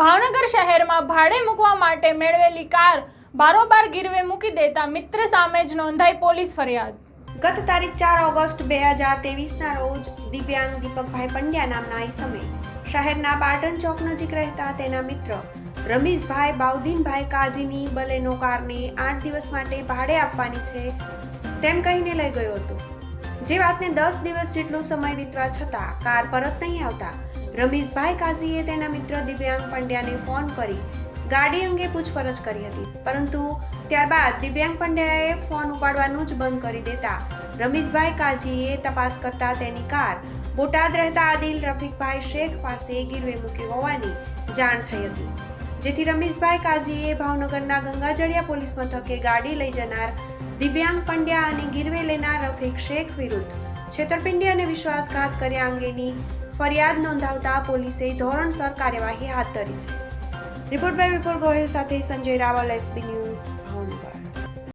ભાવનગર શહેરમાં ભાડે મૂકવા માટે મેળવેલી કાર બારોબાર ગીરવે મૂકી દેતા મિત્ર સામે જ નોંધાઈ પોલીસ ફરિયાદ. ગત તારીખ ચાર ઓગસ્ટ બે હજાર તેવીસના રોજ દિવ્યાંગ દીપકભાઈ પંડ્યા નામના ઈસમે શહેરના પાટણ ચોક નજીક રહેતા તેના મિત્ર રમીશભાઈ બાઉદીનભાઈ કાજીની બલેનો કારને આઠ દિવસ માટે ભાડે આપવાની છે તેમ કહીને લઈ ગયો હતો. જે વાતને દસ દિવસ જેટલો સમય વીતવા છતાં કાર પરત નહીં આવતા, રમીશભાઈ કાઝીએ તેના મિત્ર દિવ્યાંગ પંડ્યાને ફોન કરી ગાડી અંગે પૂછપરછ કરી હતી. પરંતુ ત્યારબાદ દિવ્યાંગ પંડ્યાએ ફોન ઉપાડવાનું જ બંધ કરી દેતા રમીશભાઈ કાઝીએ તપાસ કરતા તેની કાર બોટાદ રહેતા આદિલ રફીકભાઈ શેખ પાસે ગીરવે મૂકી હોવાની જાણ થઈ હતી. જેથી રમીશભાઈ કાઝીએ ભાવનગરના ગંગાજળિયા પોલીસ મથકે ગાડી લઈ જનાર દિવ્યાંગ પંડ્યા અને ગીરવે લેનાર રફીક શેખ વિરુદ્ધ છેતરપિંડી અને વિશ્વાસઘાત કર્યા અંગેની ફરિયાદ નોંધાવતા પોલીસે ધોરણસર કાર્યવાહી હાથ ધરી છે. રિપોર્ટ બાય વિપુલ ગોહિલ સાથે સંજય રાવલ, એસબી ન્યૂઝ ભાવનગર.